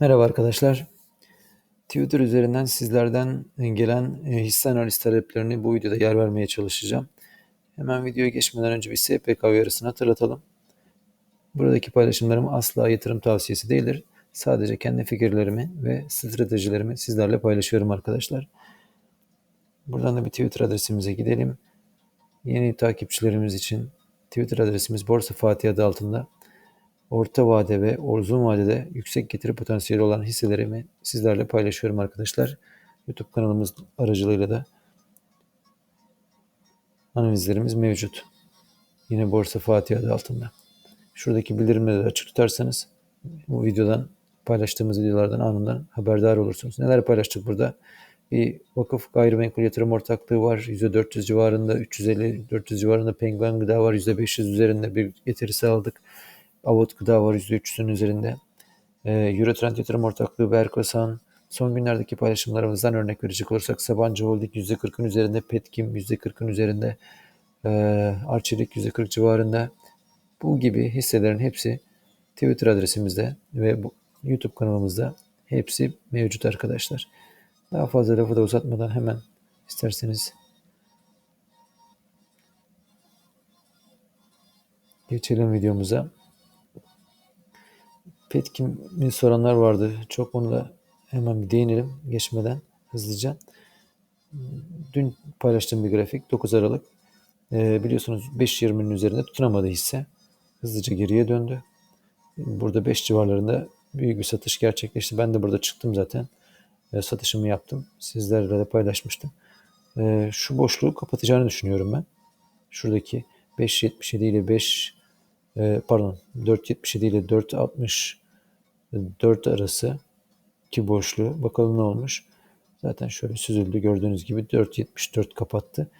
Merhaba arkadaşlar. Twitter üzerinden sizlerden gelen e, hisse analiz taleplerini bu videoda yer vermeye çalışacağım. Hemen videoya geçmeden önce bir SPK uyarısını hatırlatalım. Buradaki paylaşımlarım asla yatırım tavsiyesi değildir. Sadece kendi fikirlerimi ve stratejilerimi sizlerle paylaşıyorum arkadaşlar. Buradan da bir Twitter adresimize gidelim. Yeni takipçilerimiz için Twitter adresimiz Borsa Fatih adı altında orta vade ve uzun vadede yüksek getiri potansiyeli olan hisselerimi sizlerle paylaşıyorum arkadaşlar. YouTube kanalımız aracılığıyla da analizlerimiz mevcut. Yine Borsa Fatih adı altında. Şuradaki bildirimleri açık tutarsanız bu videodan paylaştığımız videolardan anından haberdar olursunuz. Neler paylaştık burada? Bir vakıf gayrimenkul yatırım ortaklığı var. %400 civarında, 350-400 civarında penguen gıda var. %500 üzerinde bir getirisi aldık. Avut Gıda var %300'ün üzerinde. E, Eurotrend Yatırım Ortaklığı Berkosan. Son günlerdeki paylaşımlarımızdan örnek verecek olursak Sabancı Holding %40'ın üzerinde, Petkim %40'ın üzerinde, e, Arçelik %40 civarında. Bu gibi hisselerin hepsi Twitter adresimizde ve bu YouTube kanalımızda hepsi mevcut arkadaşlar. Daha fazla lafı da uzatmadan hemen isterseniz geçelim videomuza. Petkim'i soranlar vardı. Çok onu da hemen bir değinelim geçmeden hızlıca. Dün paylaştığım bir grafik 9 Aralık. Ee, biliyorsunuz 5.20'nin üzerinde tutunamadı hisse. Hızlıca geriye döndü. Burada 5 civarlarında büyük bir satış gerçekleşti. Ben de burada çıktım zaten. E, satışımı yaptım. Sizlerle de paylaşmıştım. E, şu boşluğu kapatacağını düşünüyorum ben. Şuradaki 5.77 ile 5 e, pardon 4.77 ile 4.64 arası ki boşluğu. Bakalım ne olmuş. Zaten şöyle süzüldü gördüğünüz gibi 4.74 kapattı.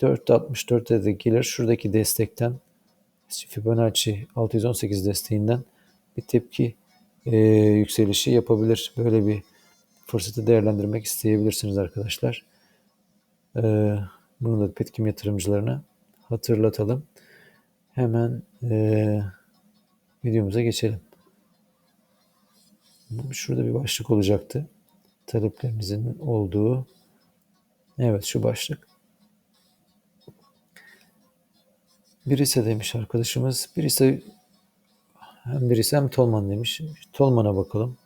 4.64'e de gelir. Şuradaki destekten Fibonacci 618 desteğinden bir tepki e, yükselişi yapabilir. Böyle bir fırsatı değerlendirmek isteyebilirsiniz arkadaşlar. E, bunu da Petkim yatırımcılarına hatırlatalım. Hemen e, videomuza geçelim. Şurada bir başlık olacaktı. Taleplerimizin olduğu. Evet şu başlık. Birisi demiş arkadaşımız. Birisi hem birisi hem Tolman demiş. Tolman'a bakalım.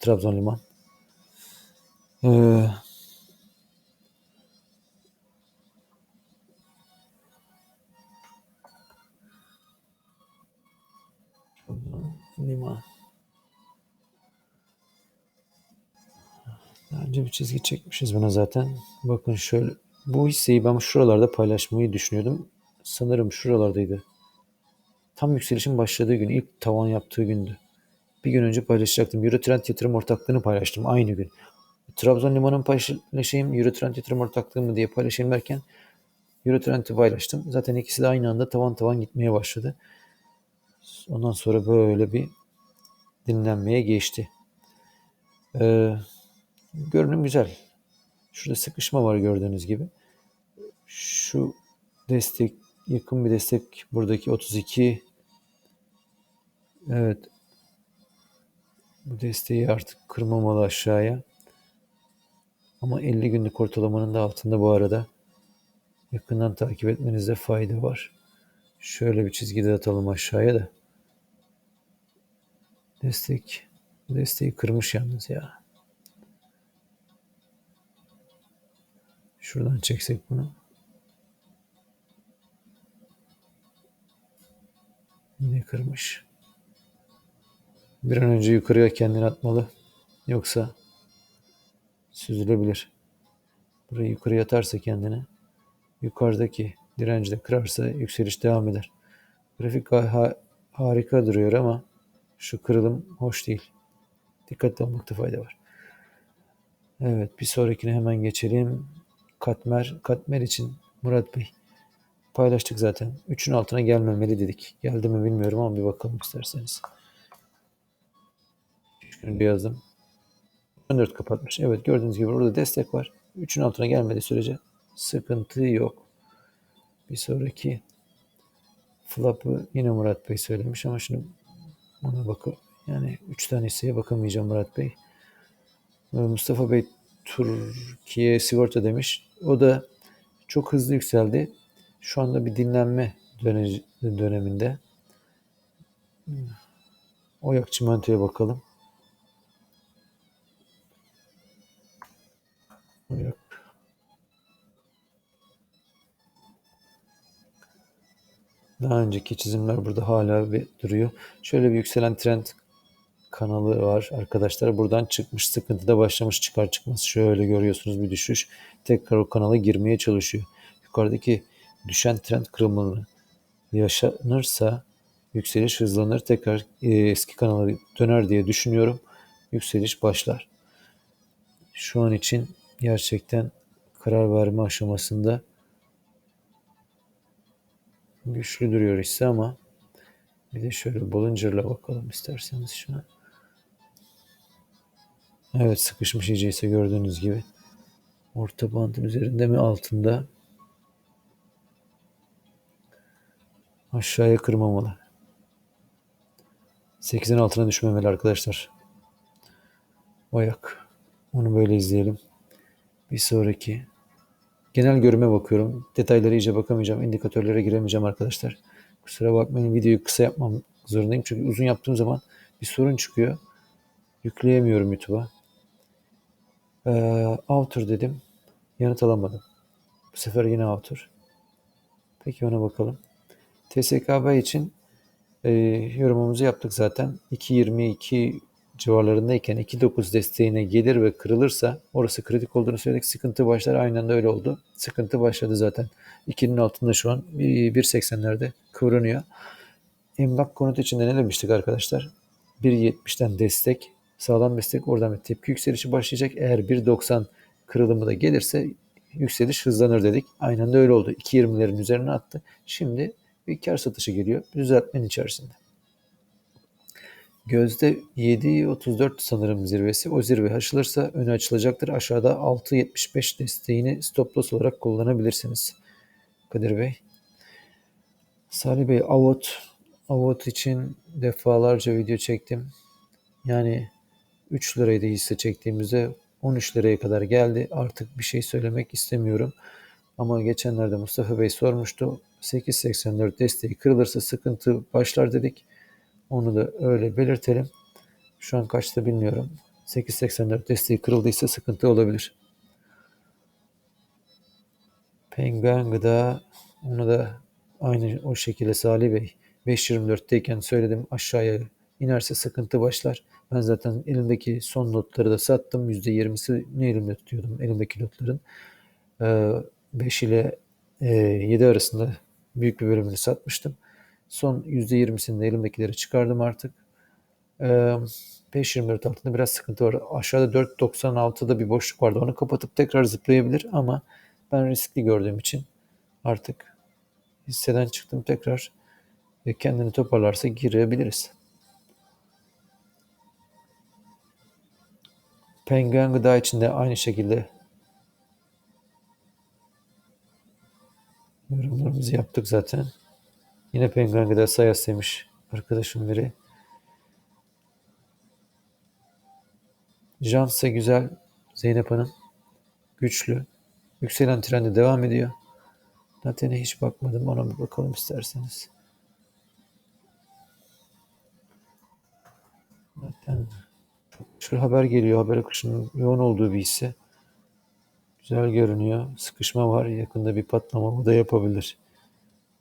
Trabzon Liman. Ee, Liman. Daha önce bir çizgi çekmişiz buna zaten. Bakın şöyle. Bu hisseyi ben şuralarda paylaşmayı düşünüyordum. Sanırım şuralardaydı. Tam yükselişin başladığı gün, ilk tavan yaptığı gündü. Bir gün önce paylaşacaktım. Eurotrend yatırım ortaklığını paylaştım aynı gün. Trabzon Liman'ın paylaşayım, Eurotrend yatırım ortaklığı mı diye paylaşayım derken Eurotrend'i paylaştım. Zaten ikisi de aynı anda tavan tavan gitmeye başladı. Ondan sonra böyle bir dinlenmeye geçti. Ee, görünüm güzel. Şurada sıkışma var gördüğünüz gibi. Şu destek yakın bir destek buradaki 32 evet bu desteği artık kırmamalı aşağıya. Ama 50 günlük ortalamanın da altında bu arada. Yakından takip etmenizde fayda var. Şöyle bir çizgi de atalım aşağıya da. Destek. Desteği kırmış yalnız ya. Şuradan çeksek bunu. Yine kırmış. Bir an önce yukarıya kendini atmalı. Yoksa süzülebilir. Burayı yukarıya atarsa kendini yukarıdaki direnci de kırarsa yükseliş devam eder. Grafik ha harika duruyor ama şu kırılım hoş değil. Dikkatli olmakta fayda var. Evet bir sonrakine hemen geçelim. Katmer. Katmer için Murat Bey paylaştık zaten. 3'ün altına gelmemeli dedik. Geldi mi bilmiyorum ama bir bakalım isterseniz. 3 günde yazdım. 14 kapatmış. Evet gördüğünüz gibi orada destek var. 3'ün altına gelmediği sürece sıkıntı yok. Bir sonraki flap'ı yine Murat Bey söylemiş ama şimdi ona bakın. Yani 3 tane hisseye bakamayacağım Murat Bey. Mustafa Bey Türkiye sigorta demiş. O da çok hızlı yükseldi. Şu anda bir dinlenme döne- döneminde. Oyak çimentoya bakalım. Daha önceki çizimler burada hala bir duruyor. Şöyle bir yükselen trend kanalı var arkadaşlar. Buradan çıkmış sıkıntıda başlamış çıkar çıkmaz. Şöyle görüyorsunuz bir düşüş. Tekrar o kanala girmeye çalışıyor. Yukarıdaki düşen trend kırılmalı yaşanırsa yükseliş hızlanır. Tekrar e, eski kanala döner diye düşünüyorum. Yükseliş başlar. Şu an için gerçekten karar verme aşamasında güçlü duruyor hisse ama bir de şöyle Bollinger'la bakalım isterseniz şuna. Evet sıkışmış iyice ise gördüğünüz gibi. Orta bandın üzerinde mi altında? Aşağıya kırmamalı. 8'in altına düşmemeli arkadaşlar. Oyak. Onu böyle izleyelim. Bir sonraki. Genel görüme bakıyorum. Detaylara iyice bakamayacağım. İndikatörlere giremeyeceğim arkadaşlar. Kusura bakmayın videoyu kısa yapmam zorundayım. Çünkü uzun yaptığım zaman bir sorun çıkıyor. Yükleyemiyorum YouTube'a. Ee, outer dedim. Yanıt alamadım. Bu sefer yine outer. Peki ona bakalım. TSKB için e, yorumumuzu yaptık zaten. 2.22 civarlarındayken 2.9 desteğine gelir ve kırılırsa orası kritik olduğunu söyledik. Sıkıntı başlar. Aynen de öyle oldu. Sıkıntı başladı zaten. 2'nin altında şu an 1.80'lerde kıvranıyor. Emlak konut içinde ne demiştik arkadaşlar? 1.70'ten destek, sağlam destek oradan bir tepki yükselişi başlayacak. Eğer 1.90 kırılımı da gelirse yükseliş hızlanır dedik. Aynen de öyle oldu. 2.20'lerin üzerine attı. Şimdi bir kar satışı geliyor. Düzeltmenin içerisinde. Gözde 7.34 sanırım zirvesi. O zirve aşılırsa önü açılacaktır. Aşağıda 6.75 desteğini stop loss olarak kullanabilirsiniz. Kadir Bey. Salih Bey Avot. Avot için defalarca video çektim. Yani 3 liraydı hisse çektiğimizde 13 liraya kadar geldi. Artık bir şey söylemek istemiyorum. Ama geçenlerde Mustafa Bey sormuştu. 8.84 desteği kırılırsa sıkıntı başlar dedik. Onu da öyle belirtelim. Şu an kaçta bilmiyorum. 8.84 desteği kırıldıysa sıkıntı olabilir. Penguen gıda onu da aynı o şekilde Salih Bey 5.24'teyken söyledim aşağıya inerse sıkıntı başlar. Ben zaten elimdeki son notları da sattım. %20'si elimde tutuyordum elimdeki notların. 5 ile 7 arasında büyük bir bölümünü satmıştım. Son %20'sini de elimdekileri çıkardım artık. 5.24 altında biraz sıkıntı var. Aşağıda 4.96'da bir boşluk vardı. Onu kapatıp tekrar zıplayabilir ama ben riskli gördüğüm için artık hisseden çıktım tekrar kendini toparlarsa girebiliriz. Penguen gıda için de aynı şekilde yorumlarımızı yaptık zaten. Yine penguen gıda sayas demiş arkadaşım biri. Jansa güzel. Zeynep Hanım. Güçlü. Yükselen trendi devam ediyor. Naten'e hiç bakmadım. Ona bir bakalım isterseniz. Naten. Şu haber geliyor. Haber akışının yoğun olduğu bir hisse. Güzel görünüyor. Sıkışma var. Yakında bir patlama da yapabilir.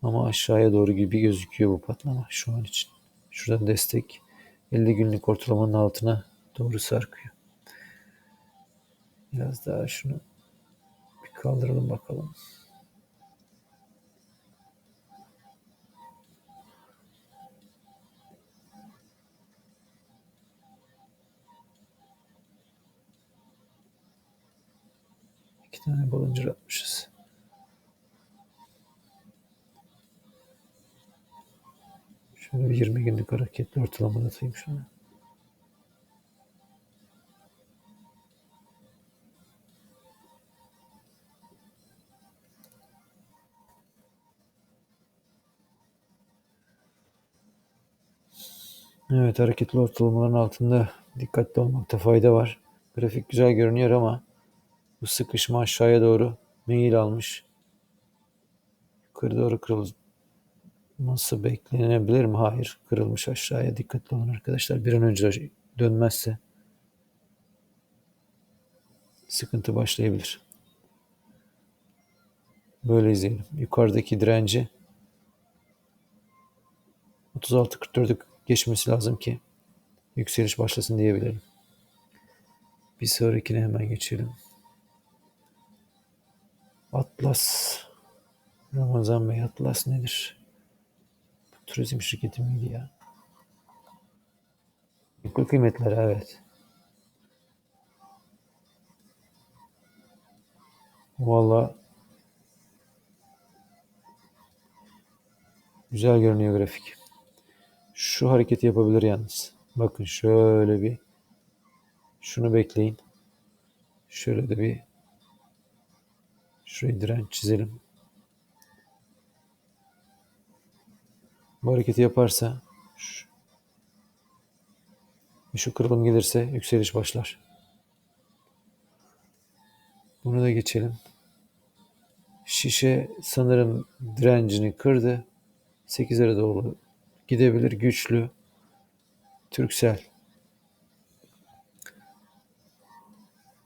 Ama aşağıya doğru gibi gözüküyor bu patlama şu an için. Şuradan destek 50 günlük ortalamanın altına doğru sarkıyor. Biraz daha şunu bir kaldıralım bakalım. İki tane balıncır atmışız. Şöyle bir 20 günlük hareketli ortalama atayım şuna. Evet hareketli ortalamaların altında dikkatli olmakta fayda var. Grafik güzel görünüyor ama bu sıkışma aşağıya doğru meyil almış. Yukarı doğru kırılması beklenebilir mi? Hayır. Kırılmış aşağıya. Dikkatli olun arkadaşlar. Bir an önce dönmezse sıkıntı başlayabilir. Böyle izleyelim. Yukarıdaki direnci 36-44'ü geçmesi lazım ki yükseliş başlasın diyebilirim. Bir sonrakine hemen geçelim. Atlas. Ramazan Bey Atlas nedir? Turizm şirketi miydi ya? Yüklü kıymetler evet. Valla güzel görünüyor grafik. Şu hareketi yapabilir yalnız. Bakın şöyle bir şunu bekleyin. Şöyle de bir şurayı direnç çizelim. Bu hareketi yaparsa şu, şu kırılım gelirse yükseliş başlar. Bunu da geçelim. Şişe sanırım direncini kırdı. 8'lere doğru gidebilir. Güçlü. Türksel.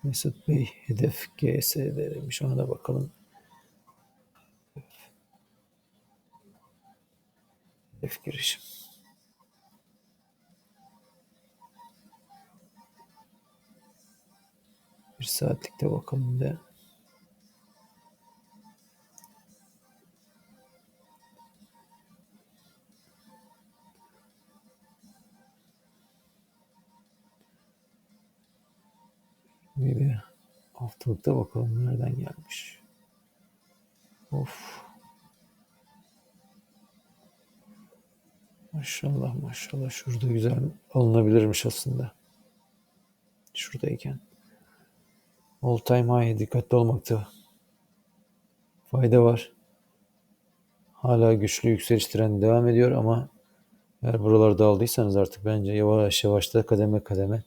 Mesut Bey hedef GSD demiş. Ona da bakalım. Hedef girişim. Bir saatlikte bakalım da. De haftalıkta bakalım nereden gelmiş. Of. Maşallah maşallah. Şurada güzel alınabilirmiş aslında. Şuradayken. All time high dikkatli olmakta fayda var. Hala güçlü yükseliş trendi devam ediyor ama eğer buralarda aldıysanız artık bence yavaş yavaş da kademe kademe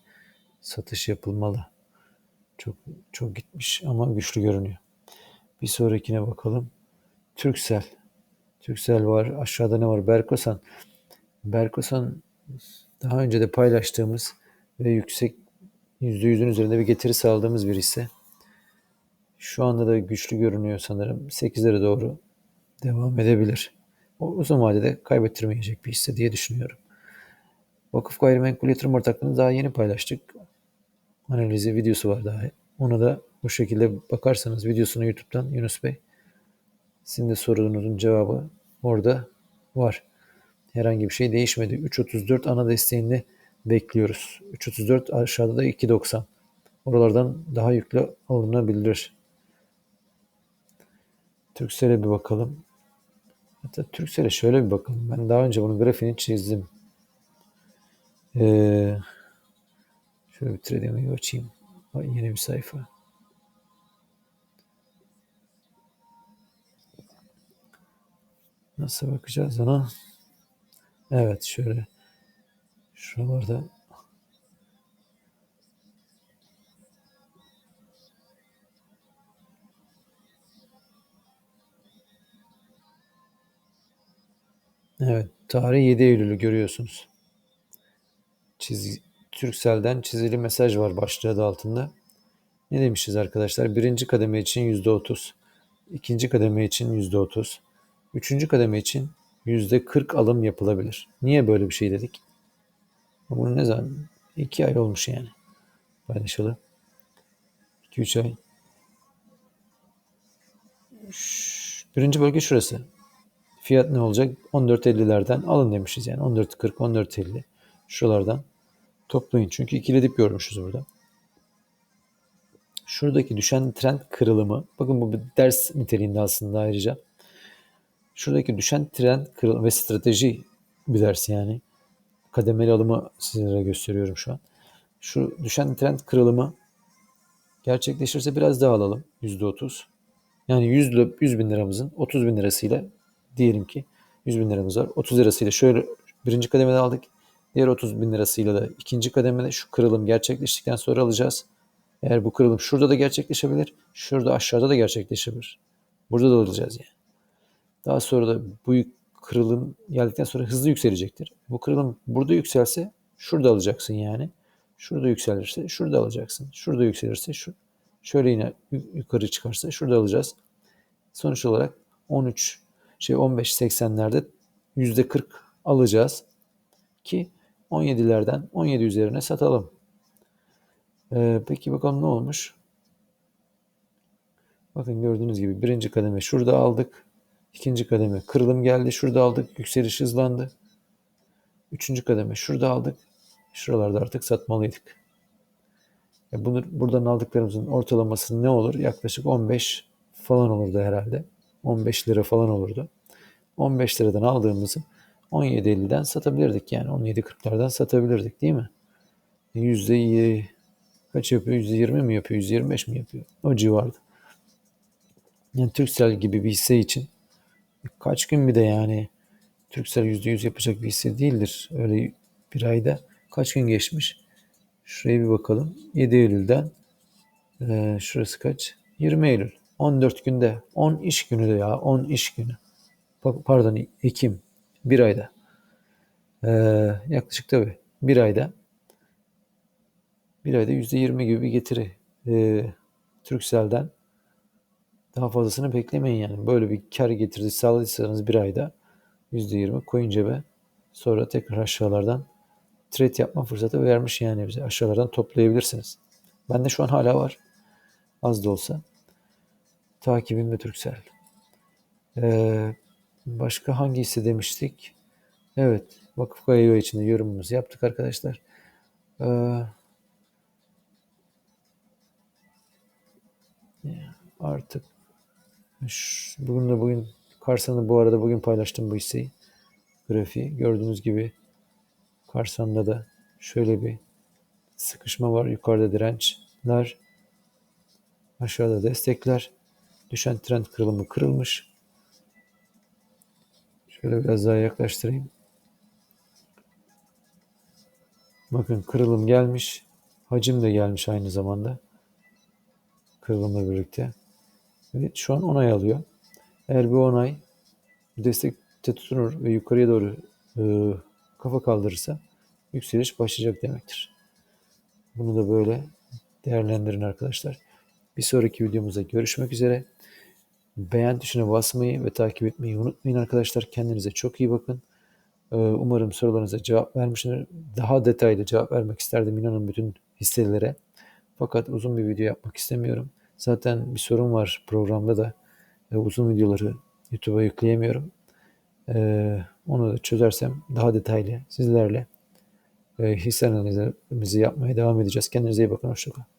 satış yapılmalı. Çok çok gitmiş ama güçlü görünüyor. Bir sonrakine bakalım. Türksel. Türksel var. Aşağıda ne var? Berkosan. Berkosan daha önce de paylaştığımız ve yüksek %100'ün üzerinde bir getiri sağladığımız bir hisse. Şu anda da güçlü görünüyor sanırım. 8'lere doğru devam edebilir. O uzun vadede kaybettirmeyecek bir hisse diye düşünüyorum. Vakıf Gayrimenkul Yatırım Ortaklığı'nı daha yeni paylaştık. Analizi videosu var daha. Ona da bu şekilde bakarsanız videosunu YouTube'dan Yunus Bey sizin de sorunuzun cevabı orada var. Herhangi bir şey değişmedi. 3.34 ana desteğinde bekliyoruz. 3.34 aşağıda da 2.90. Oralardan daha yüklü alınabilir. Türksel'e bir bakalım. Hatta Türksel'e şöyle bir bakalım. Ben daha önce bunun grafiğini çizdim. Ee, şöyle bir Trading'i açayım. Yeni bir sayfa. Nasıl bakacağız ona? Evet şöyle şuralarda Evet, tarih 7 Eylül'ü görüyorsunuz. Çiz, Türksel'den çizili mesaj var başlığı adı altında. Ne demişiz arkadaşlar? Birinci kademe için %30, ikinci kademe için %30, üçüncü kademe için %40 alım yapılabilir. Niye böyle bir şey dedik? Bunu ne zaman? 2 ay olmuş yani paylaşalı. 2-3 ay. Birinci bölge şurası. Fiyat ne olacak? 14.50'lerden alın demişiz yani. 14.40, 14.50 şuralardan toplayın. Çünkü ikili dip görmüşüz burada. Şuradaki düşen trend kırılımı, bakın bu bir ders niteliğinde aslında ayrıca. Şuradaki düşen trend kırılımı ve strateji bir ders yani. Kademeli alımı sizlere gösteriyorum şu an. Şu düşen trend kırılımı gerçekleşirse biraz daha alalım. %30. Yani 100, 100 bin liramızın 30 bin lirasıyla diyelim ki 100 bin liramız var. 30 lirasıyla şöyle birinci kademede aldık. Diğer 30 bin lirasıyla da ikinci kademede şu kırılım gerçekleştikten sonra alacağız. Eğer bu kırılım şurada da gerçekleşebilir, şurada aşağıda da gerçekleşebilir. Burada da alacağız yani. Daha sonra da bu kırılım geldikten sonra hızlı yükselecektir. Bu kırılım burada yükselse şurada alacaksın yani. Şurada yükselirse şurada alacaksın. Şurada yükselirse şu şöyle yine yukarı çıkarsa şurada alacağız. Sonuç olarak 13 şey 15 80'lerde %40 alacağız ki 17'lerden 17 üzerine satalım. Ee, peki bakalım ne olmuş? Bakın gördüğünüz gibi birinci kademe şurada aldık. İkinci kademe kırılım geldi. Şurada aldık. Yükseliş hızlandı. Üçüncü kademe şurada aldık. Şuralarda artık satmalıydık. Ya bunu, buradan aldıklarımızın ortalaması ne olur? Yaklaşık 15 falan olurdu herhalde. 15 lira falan olurdu. 15 liradan aldığımızı 17.50'den satabilirdik yani 17.40'lardan satabilirdik değil mi? Yüzde kaç yapıyor? Yüzde 20 mi yapıyor? Yüzde 25 mi yapıyor? O civarda. Yani Türksel gibi bir hisse için kaç gün bir de yani Türksel yüzde yüz yapacak bir hisse değildir. Öyle bir ayda kaç gün geçmiş? Şuraya bir bakalım. 7 Eylül'den e, şurası kaç? 20 Eylül. 14 günde. 10 iş günü de ya. 10 iş günü. Pardon Ekim. Bir ayda. Ee, yaklaşık tabii bir ayda bir ayda yüzde yirmi gibi bir getiri e, Turkcell'den daha fazlasını beklemeyin yani. Böyle bir kar getirdi sağladıysanız bir ayda yüzde yirmi koyun cebe. Sonra tekrar aşağılardan trade yapma fırsatı vermiş yani bize. Aşağılardan toplayabilirsiniz. Ben de şu an hala var. Az da olsa. Takibim ve Turkcell. Ee, başka hangi hisse demiştik? Evet. Vakıf Kaya için yorumumuzu yaptık arkadaşlar. Ee, artık bugün de bugün Karsan'ı bu arada bugün paylaştım bu hisseyi. Grafiği. Gördüğünüz gibi Karsan'da da şöyle bir sıkışma var. Yukarıda dirençler. Aşağıda destekler. Düşen trend kırılımı kırılmış. Şöyle biraz daha yaklaştırayım. Bakın kırılım gelmiş. Hacim de gelmiş aynı zamanda. Kırılımla birlikte. Evet şu an onay alıyor. Eğer bir onay destekte tutunur ve yukarıya doğru e, kafa kaldırırsa yükseliş başlayacak demektir. Bunu da böyle değerlendirin arkadaşlar. Bir sonraki videomuzda görüşmek üzere. Beğen tuşuna basmayı ve takip etmeyi unutmayın arkadaşlar. Kendinize çok iyi bakın. Ee, umarım sorularınıza cevap vermişimdir. Daha detaylı cevap vermek isterdim inanın bütün hisselere. Fakat uzun bir video yapmak istemiyorum. Zaten bir sorun var programda da. E, uzun videoları YouTube'a yükleyemiyorum. E, onu da çözersem daha detaylı sizlerle e, hisse analizimizi yapmaya devam edeceğiz. Kendinize iyi bakın. Hoşçakalın.